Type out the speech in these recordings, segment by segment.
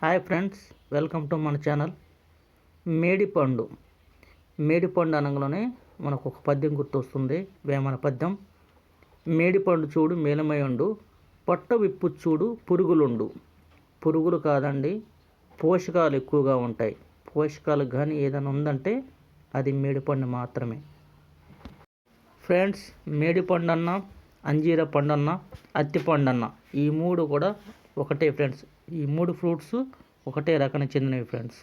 Hi friends welcome to మన channel మేడిపండు. మేడిపండు అనగానే మనకు ఒక పద్యం గుర్తొస్తుంది వేమన పద్యం. మేడిపండు చూడు మేలమయుండు పొట్ట విప్పు చూడు పురుగులుండు. పురుగులు కాదండి పోషకాలు ఎక్కువగా ఉంటాయి. పోషకాలు కానీ ఏదైనా ఉందంటే అది మేడిపండు మాత్రమే. ఫ్రెండ్స్ మేడిపండు అన్న అంజీర పండు అన్న అత్తి పండు అన్న ఈ మూడు కూడా ఒకటే ఫ్రెండ్స్. ఈ మూడు ఫ్రూట్స్ ఒకటే రకానికి చెందినవి ఫ్రెండ్స్.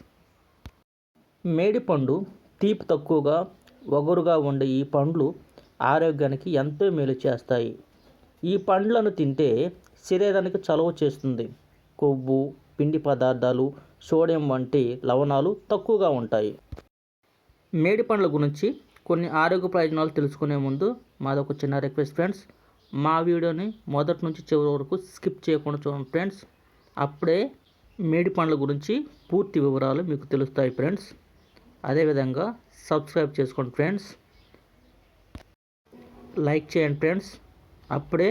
మేడిపండు తీపి తక్కువగా వగరుగా ఉండే ఈ పండ్లు ఆరోగ్యానికి ఎంతో మేలు చేస్తాయి. ఈ పండ్లను తింటే శరీరానికి చలవ చేస్తుంది. కొవ్వు పిండి పదార్థాలు సోడియం వంటి లవణాలు తక్కువగా ఉంటాయి. మేడి పండ్ల గురించి కొన్ని ఆరోగ్య ప్రయోజనాలు తెలుసుకునే ముందు మాదొక చిన్న రిక్వెస్ట్ ఫ్రెండ్స్. మా వీడియోని మొదటి నుంచి చివరి వరకు స్కిప్ చేయకుండా చూడండి ఫ్రెండ్స్. అప్పుడే మేడి పండ్ల గురించి పూర్తి వివరాలు మీకు తెలుస్తాయి ఫ్రెండ్స్. అదేవిధంగా సబ్స్క్రైబ్ చేసుకోండి ఫ్రెండ్స్. లైక్ చేయండి ఫ్రెండ్స్. అప్పుడే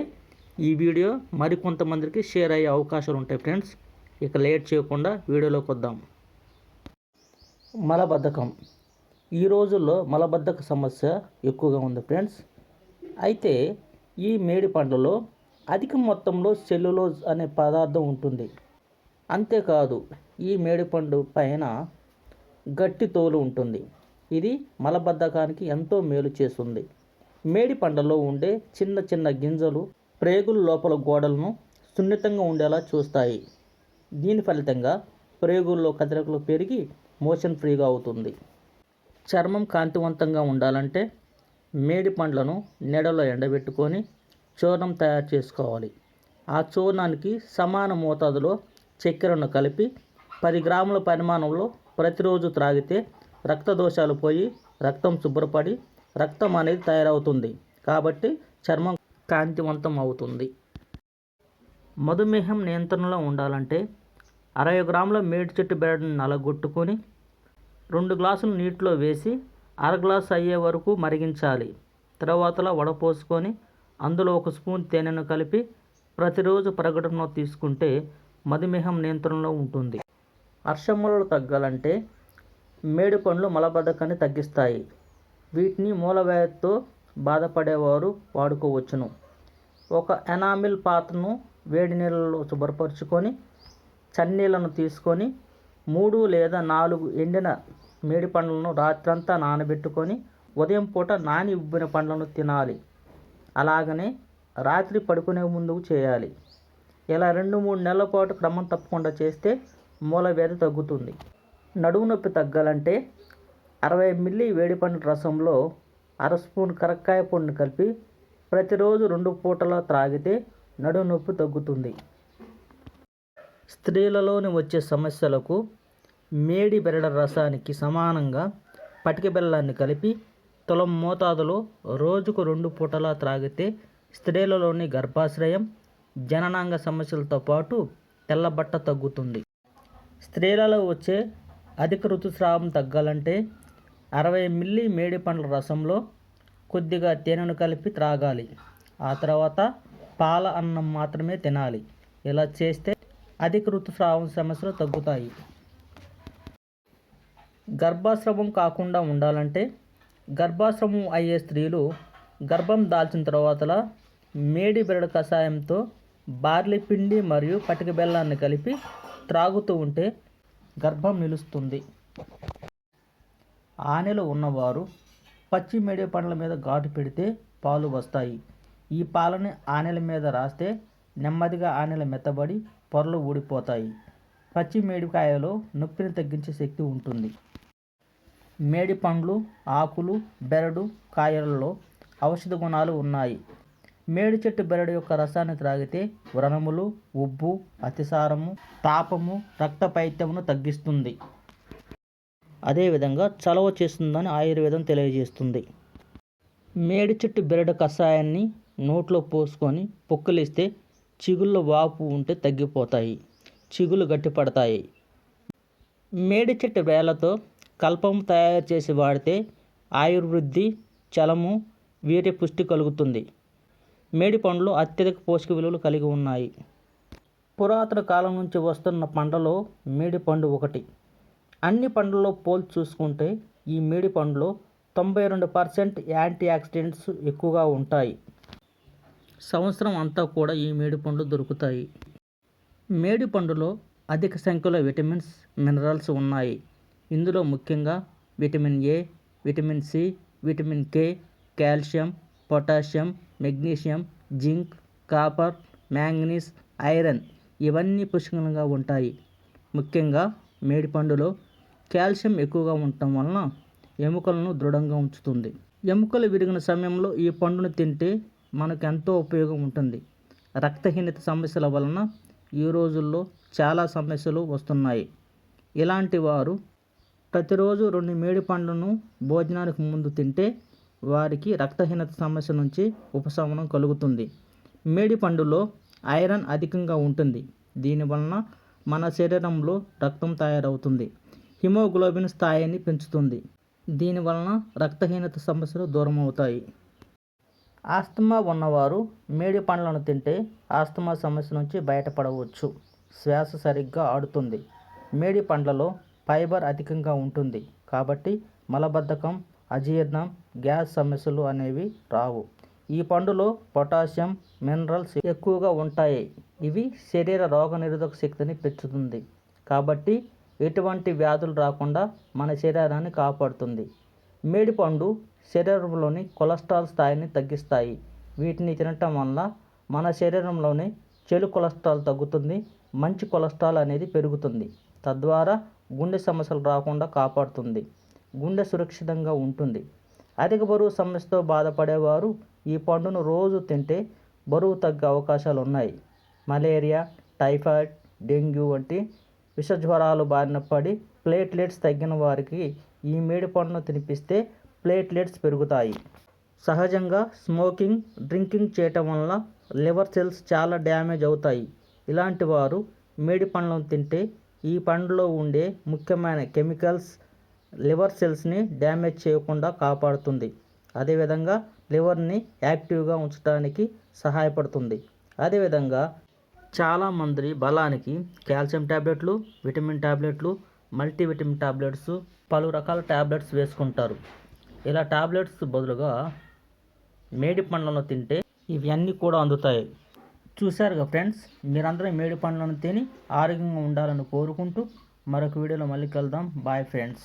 ఈ వీడియో మరికొంతమందికి షేర్ అయ్యే అవకాశాలు ఉంటాయి ఫ్రెండ్స్. ఇక లేట్ చేయకుండా వీడియోలోకి వద్దాం. మలబద్ధకం. ఈ రోజుల్లో మలబద్ధక సమస్య ఎక్కువగా ఉంది ఫ్రెండ్స్. అయితే ఈ మేడి పండ్లలో అధిక మొత్తంలో సెల్యులోజ్ అనే పదార్థం ఉంటుంది. అంతేకాదు ఈ మేడిపండు పైన గట్టి తోలు ఉంటుంది. ఇది మలబద్ధకానికి ఎంతో మేలు చేస్తుంది. మేడి పండ్లలో ఉండే చిన్న చిన్న గింజలు ప్రేగుల లోపల గోడలను సున్నితంగా ఉండేలా చూస్తాయి. దీని ఫలితంగా ప్రేగుల్లో కదలికలు పెరిగి మోషన్ ఫ్రీగా అవుతుంది. చర్మం కాంతివంతంగా ఉండాలంటే మేడి పండ్లను నీడలో ఎండబెట్టుకొని చూర్ణం తయారు చేసుకోవాలి. ఆ చూర్ణానికి సమాన మోతాదులో చక్కెరను కలిపి పది గ్రాముల పరిమాణంలో ప్రతిరోజు త్రాగితే రక్త దోషాలు పోయి రక్తం శుభ్రపడి రక్తం అనేది తయారవుతుంది. కాబట్టి చర్మం కాంతివంతం అవుతుంది. మధుమేహం నియంత్రణలో ఉండాలంటే అరవై గ్రాముల మేడి చెట్టు బెరడుని నలగొట్టుకొని రెండు గ్లాసులు నీటిలో వేసి అర గ్లాస్ అయ్యే వరకు మరిగించాలి. తర్వాతలో వడపోసుకొని అందులో ఒక స్పూన్ తేనెను కలిపి ప్రతిరోజు ప్రకటనలో తీసుకుంటే మధుమేహం నియంత్రణలో ఉంటుంది. అర్షములు తగ్గాలంటే మేడి పండ్లు మలబద్ధకాన్ని తగ్గిస్తాయి. వీటిని మూలవ్యాధితో బాధపడేవారు వాడుకోవచ్చును. ఒక ఎనామిల్ పాత్రను వేడి నీళ్ళలో శుభ్రపరుచుకొని చన్నీళ్ళను తీసుకొని మూడు లేదా నాలుగు ఎండిన మేడి పండ్లను రాత్రంతా నానబెట్టుకొని ఉదయం పూట నాని ఉబ్బిన పండ్లను తినాలి. అలాగనే రాత్రి పడుకునే ముందు చేయాలి. ఇలా రెండు మూడు నెలల పాటు క్రమం తప్పకుండా చేస్తే మూల వ్యాధి తగ్గుతుంది. నడుము నొప్పి తగ్గాలంటే అరవై మిల్లీ వేడిపండు రసంలో అర స్పూన్ కరక్కాయ పొడిని కలిపి ప్రతిరోజు రెండు పూటలా త్రాగితే నడుము నొప్పి తగ్గుతుంది. స్త్రీలలోని వచ్చే సమస్యలకు మేడి బెరడ రసానికి సమానంగా పటిక బెల్లాన్ని కలిపి తులం మోతాదులో రోజుకు రెండు పూటలా త్రాగితే స్త్రీలలోని గర్భాశ్రయం జననాంగ సమస్యలతో పాటు తెల్లబట్ట తగ్గుతుంది. స్త్రీలలో వచ్చే అధిక ఋతుస్రావం తగ్గాలంటే అరవై మిల్లీ మేడి పండ్ల రసంలో కొద్దిగా తేనెను కలిపి త్రాగాలి. ఆ తర్వాత పాల అన్నం మాత్రమే తినాలి. ఇలా చేస్తే అధిక ఋతుస్రావం సమస్యలు తగ్గుతాయి. గర్భాశ్రమం కాకుండా ఉండాలంటే గర్భాశ్రమం అయ్యే స్త్రీలు గర్భం దాల్చిన తర్వాతలా మేడి బెరడు కషాయంతో బార్లీ పిండి మరియు పటిక బెల్లాన్ని కలిపి త్రాగుతూ ఉంటే గర్భం నిలుస్తుంది. ఆనెలు ఉన్నవారు పచ్చి మేడి పండ్ల మీద ఘాటు పెడితే పాలు వస్తాయి. ఈ పాలని ఆనెల మీద రాస్తే నెమ్మదిగా ఆనెలు మెత్తబడి పొరలు ఊడిపోతాయి. పచ్చి మేడికాయలో నొప్పిని తగ్గించే శక్తి ఉంటుంది. మేడి పండ్లు ఆకులు బెరడు కాయలలో ఔషధ గుణాలు ఉన్నాయి. మేడి చెట్టు బెరడు యొక్క రసాన్ని త్రాగితే వ్రణములు ఉబ్బు అతిసారము తాపము రక్త పైత్యమును తగ్గిస్తుంది. అదేవిధంగా చలవ చేస్తుందని ఆయుర్వేదం తెలియజేస్తుంది. మేడి చెట్టు బెరడు కషాయాన్ని నోట్లో పోసుకొని పొక్కులిస్తే చిగుళ్ళ వాపు ఉంటే తగ్గిపోతాయి. చిగులు గట్టిపడతాయి. మేడి చెట్టు వేలతో కల్పం తయారు చేసి వాడితే ఆయుర్వృద్ధి చలము వీటి పుష్టి కలుగుతుంది. మేడి పండ్లు అత్యధిక పోషక విలువలు కలిగి ఉన్నాయి. పురాతన కాలం నుంచి వస్తున్న పండ్లలో మేడి పండు ఒకటి. అన్ని పండ్లలో పోల్చి చూసుకుంటే ఈ మేడి పండులో తొంభై రెండు పర్సెంట్ యాంటీ ఆక్సిడెంట్స్ ఎక్కువగా ఉంటాయి. సంవత్సరం అంతా కూడా ఈ మేడి పండ్లు దొరుకుతాయి. మేడి పండులో అధిక సంఖ్యలో విటమిన్స్ మినరల్స్ ఉన్నాయి. ఇందులో ముఖ్యంగా vitamin A vitamin C vitamin K calcium potassium magnesium zinc copper manganese iron ఇవన్నీ పుష్కలంగా ఉంటాయి. ముఖ్యంగా మేడిపండులో కాల్షియం ఎక్కువగా ఉండటం వలన ఎముకలను దృఢంగా ఉంచుతుంది. ఎముకలు విరిగిన సమయంలో ఈ పండును తింటే మనకు ఎంతో ఉపయోగం ఉంటుంది. రక్తహీనత సమస్యల వలన ఈ రోజుల్లో చాలా సమస్యలు వస్తున్నాయి. ఇలాంటి వారు ప్రతిరోజు రెండు మేడి పండ్లను భోజనానికి ముందు తింటే వారికి రక్తహీనత సమస్య నుంచి ఉపశమనం కలుగుతుంది. మేడి పండులో ఐరన్ అధికంగా ఉంటుంది. దీనివలన మన శరీరంలో రక్తం తయారవుతుంది. హిమోగ్లోబిన్ స్థాయిని పెంచుతుంది. దీనివలన రక్తహీనత సమస్యలు దూరం అవుతాయి ఆస్తమా ఉన్నవారు మేడి పండ్లను తింటే ఆస్తమా సమస్య నుంచి బయటపడవచ్చు. శ్వాస సరిగ్గా ఆడుతుంది. మేడి పండ్లలో ఫైబర్ అధికంగా ఉంటుంది. కాబట్టి మలబద్ధకం అజీర్ణం గ్యాస్ సమస్యలు అనేవి రావు. ఈ పండులో పొటాషియం మినరల్స్ ఎక్కువగా ఉంటాయి. ఇవి శరీర రోగనిరోధక శక్తిని పెంచుతుంది. కాబట్టి ఎటువంటి వ్యాధులు రాకుండా మన శరీరాన్ని కాపాడుతుంది. మేడిపండు శరీరంలోని కొలెస్ట్రాల్ స్థాయిని తగ్గిస్తాయి. వీటిని తినటం వల్ల మన శరీరంలోని చెడు కొలెస్ట్రాల్ తగ్గుతుంది. మంచి కొలెస్ట్రాల్ అనేది పెరుగుతుంది. తద్వారా గుండె సమస్యలు రాకుండా కాపాడుతుంది. గుండె సురక్షితంగా ఉంటుంది. అధిక బరువు సమస్యతో బాధపడేవారు ఈ పండును రోజు తింటే బరువు తగ్గే అవకాశాలు ఉన్నాయి. మలేరియా టైఫాయిడ్ డెంగ్యూ వంటి విష జ్వరాలు బారిన పడి ప్లేట్లెట్స్ తగ్గిన వారికి ఈ మేడి పండును తినిపిస్తే ప్లేట్లెట్స్ పెరుగుతాయి. సహజంగా స్మోకింగ్ డ్రింకింగ్ చేయటం వల్ల లివర్ సెల్స్ చాలా డ్యామేజ్ అవుతాయి. ఇలాంటి వారు మేడి పండ్లను తింటే ఈ పండులో ఉండే ముఖ్యమైన కెమికల్స్ లివర్ సెల్స్ని డ్యామేజ్ చేయకుండా కాపాడుతుంది. అదేవిధంగా లివర్ని యాక్టివ్గా ఉంచడానికి సహాయపడుతుంది. అదేవిధంగా చాలామంది బలానికి కాల్షియం ట్యాబ్లెట్లు విటమిన్ ట్యాబ్లెట్లు మల్టీవిటమిన్ ట్యాబ్లెట్స్ పలు రకాల ట్యాబ్లెట్స్ వేసుకుంటారు. ఇలా ట్యాబ్లెట్స్ బదులుగా మేడి పండ్లను తింటే ఇవన్నీ కూడా అందుతాయి. చూశారుగా ఫ్రెండ్స్? మీరందరూ మేడి పండ్లను తిని ఆరోగ్యంగా ఉండాలని కోరుకుంటూ మరొక వీడియోలో మళ్ళీ కలుద్దాం. Bye friends.